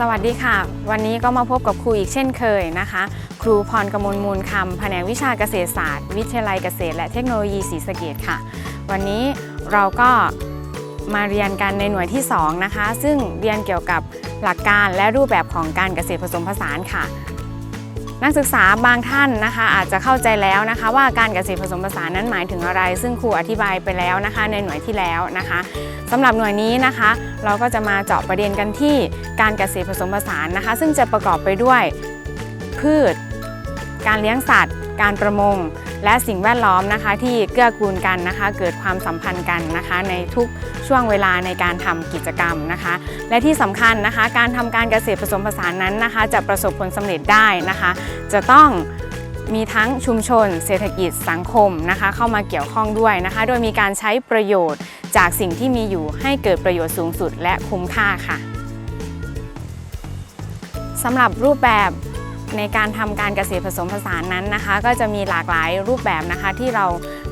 สวัสดีค่ะ วันนี้ก็มาพบกับครูอีกเช่นเคยนะคะ ครูพรกมลมูลคำแผนกวิชาเกษตรศาสตร์ วิทยาลัยเกษตร และเทคโนโลยีศรีสะเกดค่ะ วันนี้เราก็มาเรียนกันในหน่วยที่ 2 นะคะ ซึ่งเรียนเกี่ยวกับหลักการและรูปแบบของการเกษตรผสมผสานค่ะ นักศึกษาบางท่านนะคะ อาจจะเข้าใจแล้วนะคะ ว่าการเกษตรผสมผสานนั้นหมายถึงอะไร ซึ่งครูอธิบายไปแล้วนะคะ ในหน่วยที่แล้วนะคะสำหรับหน่วยนี้นะคะ เราก็จะมาเจาะประเด็นกันที่การเกษตรผสมผสานนะคะ ซึ่งจะประกอบไปด้วยพืช การเลี้ยงสัตว์ การประมง และสิ่งแวดล้อมนะคะ ที่เกื้อกูลกันนะคะ เกิดความสัมพันธ์กันนะคะ ในทุกช่วงเวลาในการทำกิจกรรมนะคะ และที่สำคัญนะคะ การทำการเกษตรผสมผสานนั้นนะคะ จะประสบผลสำเร็จได้นะคะ จะต้องมีทั้งชุมชน เศรษฐกิจสังคมนะคะ เข้ามาเกี่ยวข้องด้วยนะคะ โดยมีการใช้ประโยชน์จากสิ่งที่มีอยู่ให้เกิดประโยชน์สูงสุดและคุ้มค่าค่ะสำหรับรูปแบบ ในการทำการเกษตรผสมผสานนั้นนะคะ ก็จะมีหลากหลายรูปแบบนะคะ ที่เรา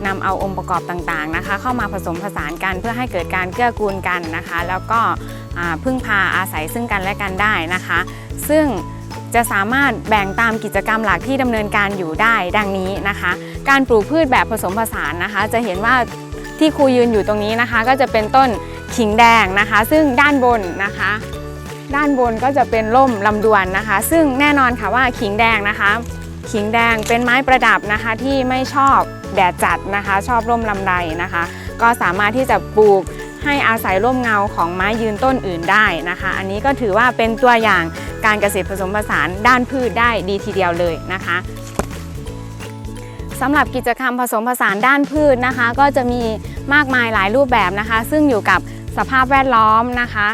นำเอาองค์ประกอบต่างๆนะคะ เข้ามาผสมผสานกันเพื่อให้เกิดการเกื้อกูลกันนะคะ แล้วก็พึ่งพาอาศัยซึ่งกันและกันได้นะคะ ซึ่งจะสามารถแบ่งตามกิจกรรมหลักที่ดำเนินการอยู่ได้ดังนี้นะคะ การปลูกพืชแบบผสมผสานนะคะ จะเห็นว่าที่ครูยืนอยู่ตรงนี้นะคะ ก็จะเป็นต้นขิงแดงนะคะ ซึ่งด้านบนนะคะ ด้านบนก็จะเป็นร่มลำดวนนะคะ ซึ่งแน่นอนค่ะว่าขิงแดงนะคะ ขิงแดงเป็นไม้ประดับนะคะที่ไม่ชอบแดดจัดนะคะ ชอบร่มลำไรนะคะ ก็สามารถที่จะปลูกให้อาศัยร่มเงาของไม้ยืนต้นอื่นได้นะคะ อันนี้ก็ถือว่าเป็นตัวอย่างการเกษตรผสมผสานด้านพืชได้ดีทีเดียวเลยนะคะสำหรับกิจกรรมผสมผสานด้านพืชนะคะ ก็จะมีมากมายหลายรูปแบบนะคะ ซึ่งอยู่กับสภาพแวดล้อมนะคะ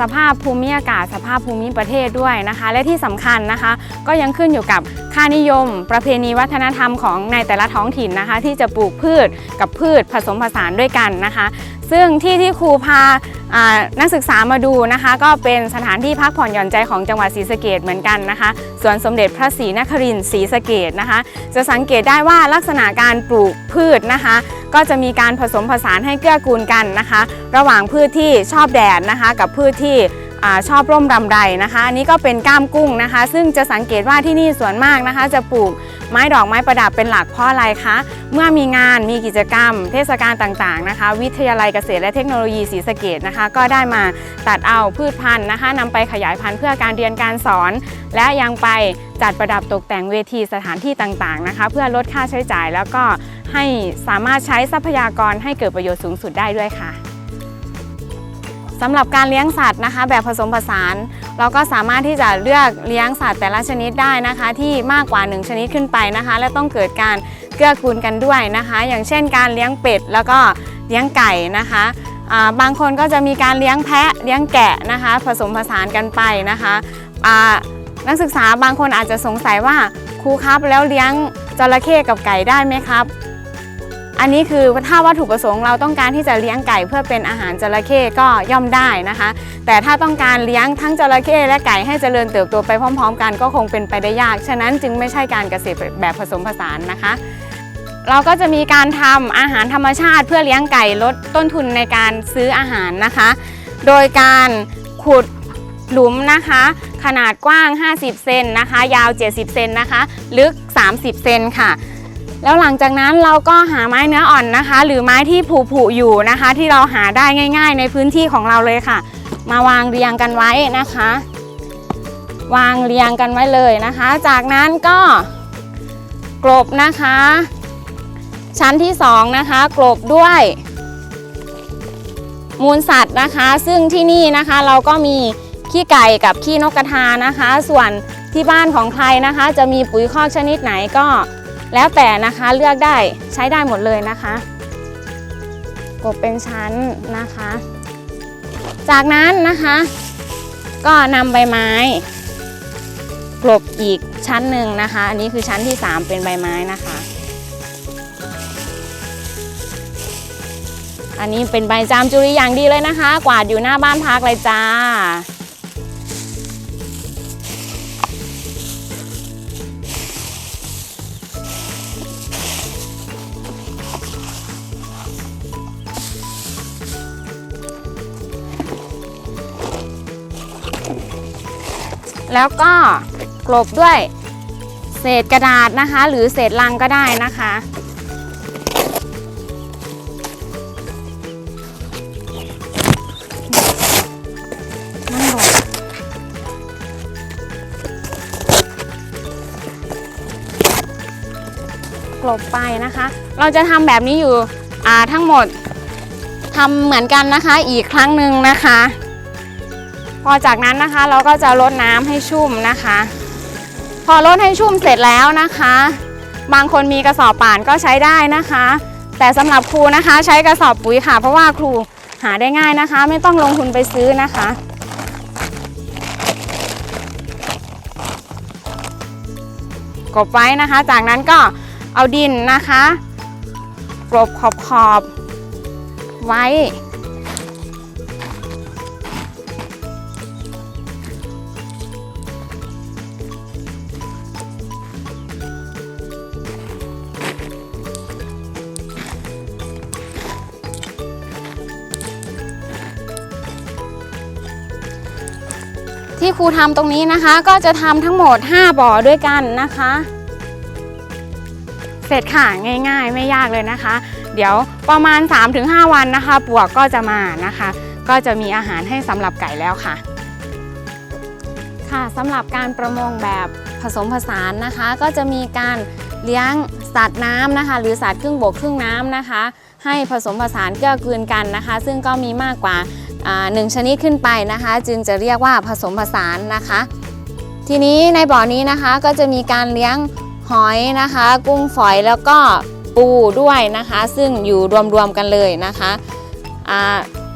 สภาพภูมิอากาศ สภาพภูมิประเทศด้วยนะคะ และที่สำคัญนะคะ ก็ยังขึ้นอยู่กับค่านิยม ประเพณีวัฒนธรรมของในแต่ละท้องถิ่นนะคะ ที่จะปลูกพืชกับพืชผสมผสานด้วยกันนะคะ ซึ่งที่ที่ครูพานักศึกษามาดูนะคะ ก็เป็นสถานที่พักผ่อนหย่อนใจของจังหวัดศรีสะเกดเหมือนกันนะคะสวนสมเด็จพระศรีนครินทร์ศรีสะเกดนะคะ จะสังเกตได้ว่าลักษณะการปลูกพืชนะคะ ก็จะมีการผสมผสานให้เกื้อกูลกันนะคะ ระหว่างพืชที่ชอบแดดนะคะ กับพืชที่อชอบร่มรำไรนะคะ อันนี้ก็เป็นก้ามกุ้งนะคะ ซึ่งจะสังเกตว่าที่นี่ส่วนมากนะคะ จะปลูก ไม้ดอกไม้ประดับเป็นหลักเพราะอะไรคะ เมื่อมีงานมีกิจกรรม เทศกาลต่างๆนะคะ วิทยาลัยเกษตรและเทคโนโลยีศรีสะเกดนะคะ ก็ได้มาตัดเอาพืชพันธุ์นะคะนำไปขยายพันธุ์เพื่อการเรียนการสอน และยังไปจัดประดับตกแต่งเวทีสถานที่ต่างๆนะคะ เพื่อลดค่าใช้จ่ายแล้วก็ให้สามารถใช้ทรัพยากรให้เกิดประโยชน์สูงสุดได้ด้วยค่ะสำหรับการเลี้ยงสัตว์นะคะ แบบผสมผสาน เราก็สามารถที่จะเลือกเลี้ยงสัตว์แต่ละชนิดได้นะคะ ที่มากกว่า 1 ชนิดขึ้นไปนะคะ และต้องเกิดการเกื้อกูลกันด้วยนะคะ อย่างเช่น การเลี้ยงเป็ดแล้วก็เลี้ยงไก่นะคะาบางคนก็จะมีการเลี้ยงแพะเลี้ยงแกะนะคะ ผสมผสานกันไปนะคะนักศึกษาบางคนอาจจะสงสัยว่าครูครับแล้วเลี้ยงจระเข้กับไก่ได้ไหมครับ อันนี้คือถ้าวัตถุประสงค์เราต้องการที่จะเลี้ยงไก่เพื่อเป็นอาหารจระเข้ก็ย่อมได้นะคะ แต่ถ้าต้องการเลี้ยงทั้งจระเข้และไก่ให้เจริญเติบโตไปพร้อม ๆ กันก็คงเป็นไปได้ยาก ฉะนั้นจึงไม่ใช่การเกษตรแบบผสมผสานนะคะ เราก็จะมีการทำอาหารธรรมชาติ เพื่อเลี้ยงไก่ลดต้นทุนในการซื้ออาหารนะคะ โดยการขุดหลุมนะคะ ขนาดกว้าง 50 เซนนะคะ ยาว 70 เซนนะคะ ลึก 30 เซนค่ะ แล้วหลังจากนั้นเราก็หาไม้เนื้ออ่อนนะคะ หรือไม้ที่ผุๆอยู่นะคะ ที่เราหาได้ง่าย ๆ ในพื้นที่ของเราเลยค่ะ มาวางเรียงกันไว้นะคะ วางเรียงกันไว้เลยนะคะ จากนั้นก็กลบนะคะ ชั้นที่สองนะคะกลบด้วยมูลสัตว์นะคะ ซึ่งที่นี่นะคะเราก็มีขี้ไก่กับขี้นกกระทานะคะ ส่วนที่บ้านของใครนะคะ จะมีปุ๋ยคอกชนิดไหนก็ แล้วแต่นะคะเลือกได้ใช้ได้หมดเลยนะคะ กบเป็นชั้นนะคะ จากนั้นนะคะ ก็นำใบไม้กลบอีกชั้นหนึ่งนะคะ อันนี้คือชั้นที่ 3 เป็นใบไม้นะคะ อันนี้เป็นใบจามจุรีอย่างดีเลยนะคะ กวาดอยู่หน้าบ้านพักเลยจ้า แล้วก็กลบด้วยเศษกระดาษนะคะ หรือเศษลังก็ได้นะคะ กลบไปนะคะ เราจะทำแบบนี้อยู่ทั้งหมดทำเหมือนกันนะคะ อีกครั้งหนึ่งนะคะ พอจากนั้นนะคะเราก็จะลดน้ำให้ชุ่มนะคะ พอลดให้ชุ่มเสร็จแล้วนะคะ บางคนมีกระสอบป่านก็ใช้ได้นะคะ แต่สำหรับครูนะคะใช้กระสอบปุ๋ยค่ะ เพราะว่าครูหาได้ง่ายนะคะ ไม่ต้องลงทุนไปซื้อนะคะกบไว้นะคะ จากนั้นก็เอาดินนะคะกลบขอบขอบไว้ ที่ครูทำตรงนี้นะคะ ก็จะทำทั้งหมด 5 บ่อด้วยกันนะคะ เสร็จค่ะง่ายๆ ไม่ยากเลยนะคะ เดี๋ยวประมาณ 3-5 วันนะคะ ปวกก็จะมานะคะ ก็จะมีอาหารให้สำหรับไก่แล้วค่ะ ค่ะสำหรับการประมงแบบผสมผสานนะคะ ก็จะมีการเลี้ยงสัตว์น้ำนะคะ หรือสัตว์ครึ่งบกครึ่งน้ำนะคะ ให้ผสมผสานเกื้อกูลกันนะคะ ซึ่งก็มีมากกว่าอ่า หนึ่งชนิดขึ้นไปนะคะ จึงจะเรียกว่าผสมผสานนะคะ ทีนี้ในบ่อนี้นะคะก็จะมีการเลี้ยงหอยนะคะ กุ้งฝอยแล้วก็ปูด้วยนะคะ ซึ่งอยู่รวมๆกันเลยนะคะ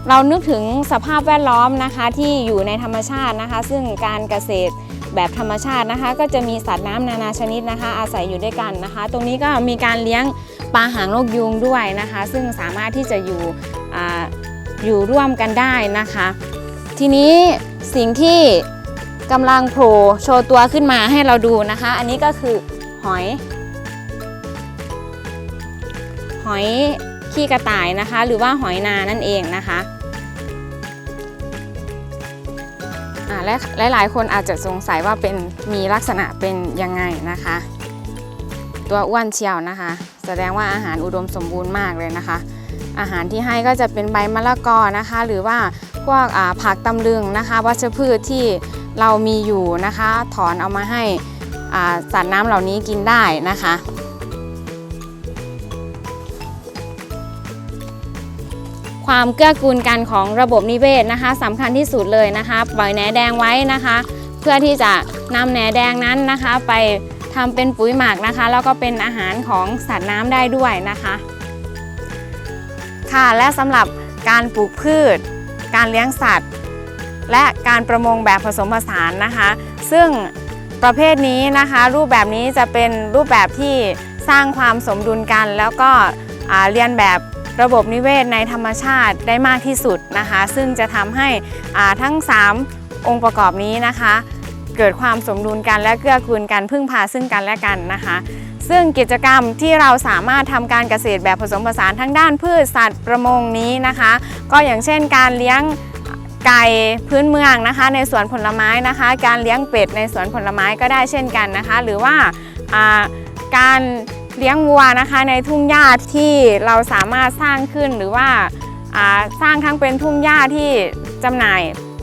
เรานึกถึงสภาพแวดล้อมนะคะที่อยู่ในธรรมชาตินะคะ ซึ่งการเกษตรแบบธรรมชาตินะคะ ก็จะมีสัตว์น้ำนานาชนิดนะคะ อาศัยอยู่ด้วยกันนะคะ ตรงนี้ก็มีการเลี้ยงปลาหางนกยูงด้วยนะคะ ซึ่งสามารถที่จะอยู่ อยู่ร่วมกันได้นะคะ ทีนี้สิ่งที่กำลังโผล่โชว์ตัวขึ้นมาให้เราดูนะคะ อันนี้ก็คือหอย หอยขี้กระต่ายนะคะ หรือว่าหอยนานั่นเองนะคะอ่าและหลายๆ คนอาจจะสงสัยว่าเป็นมีลักษณะเป็นยังไงนะคะ ตัวอ้วนเชียวนะคะ แสดงว่าอาหารอุดมสมบูรณ์มากเลยนะคะ อาหารที่ให้ก็จะเป็นใบมะละกอนะคะ หรือว่าพวกผักตำลึงนะคะ วัชพืชที่เรามีอยู่นะคะ ถอนเอามาให้สัตว์น้ำเหล่านี้กินได้นะคะความเกื้อกูลกันของระบบนิเวศนะคะสำคัญที่สุดเลยนะคะปล่อยแหนแดงไว้นะคะ เพื่อที่จะนำแหนแดงนั้นนะคะ ไปทำเป็นปุ๋ยหมักนะคะ แล้วก็เป็นอาหารของสัตว์น้ำได้ด้วยนะคะ ค่ะ และสำหรับการปลูกพืช การเลี้ยงสัตว์ และการประมงแบบผสมผสานนะคะ ซึ่งประเภทนี้นะคะ รูปแบบนี้จะเป็นรูปแบบที่สร้างความสมดุลกัน แล้วก็เรียนแบบระบบนิเวศในธรรมชาติได้มากที่สุดนะคะ ซึ่งจะทำให้ทั้ง 3 องค์ประกอบนี้นะคะ เกิดความสมดุลกันและเกื้อกูลกันพึ่งพาซึ่งกันและกันนะคะ ซึ่งกิจกรรมที่เราสามารถทำการเกษตรแบบผสมผสานทั้งด้านพืชสัตว์ประมงนี้นะคะ ก็อย่างเช่นการเลี้ยงไก่พื้นเมืองนะคะ ในสวนผลไม้นะคะ การเลี้ยงเป็ดในสวนผลไม้ก็ได้เช่นกันนะคะ หรือว่าการเลี้ยงวัวนะคะในทุ่งหญ้าที่เราสามารถสร้างขึ้นหรือว่าอ่าสร้างทั้งเป็นทุ่งหญ้าที่จำหน่าย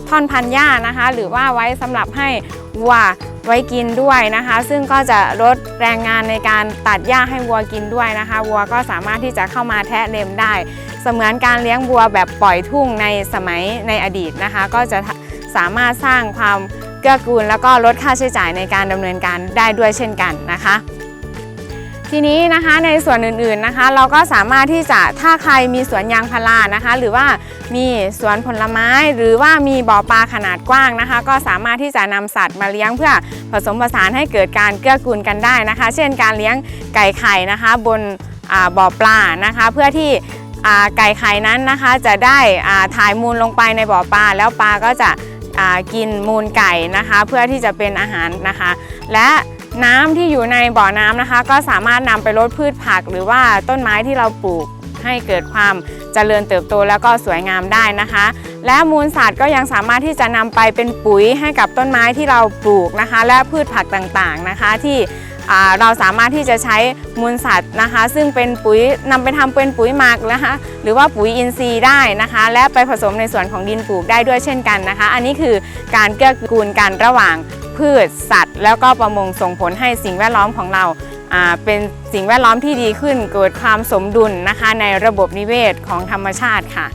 ท่อนพันหญ้านะคะ หรือว่าไว้สำหรับให้วัวไว้กินด้วยนะคะ ซึ่งก็จะลดแรงงานในการตัดหญ้าให้วัวกินด้วยนะคะ วัวก็สามารถที่จะเข้ามาแทะเล็มได้ เสมือนการเลี้ยงวัวแบบปล่อยทุ่งในสมัยในอดีตนะคะ ก็จะสามารถสร้างความเกื้อกูลแล้วก็ลดค่าใช้จ่ายในการดำเนินการได้ด้วยเช่นกันนะคะ ทีนี้นะคะในส่วนอื่นๆนะคะ เราก็สามารถที่จะถ้าใครมีสวนยางพารานะคะ หรือว่ามีสวนผลไม้ หรือว่ามีบ่อปลาขนาดกว้างนะคะ ก็สามารถที่จะนำสัตว์มาเลี้ยงเพื่อผสมผสานให้เกิดการเกื้อกูลกันได้นะคะ เช่น การเลี้ยงไก่ไข่นะคะ บนบ่อปลานะคะ เพื่อที่ไก่ไข่นั้นนะคะจะได้ถ่ายมูลลงไปในบ่อปลาแล้วปลาก็จะกินมูลไก่นะคะ เพื่อที่จะเป็นอาหารนะคะ และ น้ำที่อยู่ในบ่อน้ำนะคะ ก็สามารถนำไปลดพืชผัก หรือว่าต้นไม้ที่เราปลูกให้เกิดความเจริญเติบโตแล้วก็สวยงามได้นะคะ และมูลสัตว์ก็ยังสามารถที่จะนำไปเป็นปุ๋ยให้กับต้นไม้ที่เราปลูกนะคะ และพืชผักต่างๆนะคะที่เราสามารถที่จะใช้มูลสัตว์นะคะ ซึ่งเป็นปุ๋ยนำไปทำเป็นปุ๋ยหมักนะคะหรือว่าปุ๋ยอินทรีย์ได้นะคะ และไปผสมในส่วนของดินปลูกได้ด้วยเช่นกันนะคะ อันนี้คือการเกื้อกูลกันระหว่าง พืช สัตว์ แล้วก็ประมงส่งผลให้สิ่งแวดล้อมของเราเป็นสิ่งแวดล้อมที่ดีขึ้น เกิดความสมดุลนะคะ ในระบบนิเวศของธรรมชาติค่ะ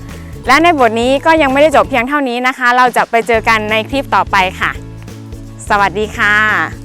และในบทนี้ก็ยังไม่ได้จบเพียงเท่านี้นะคะ เราจะไปเจอกันในคลิปต่อไปค่ะ สวัสดีค่ะ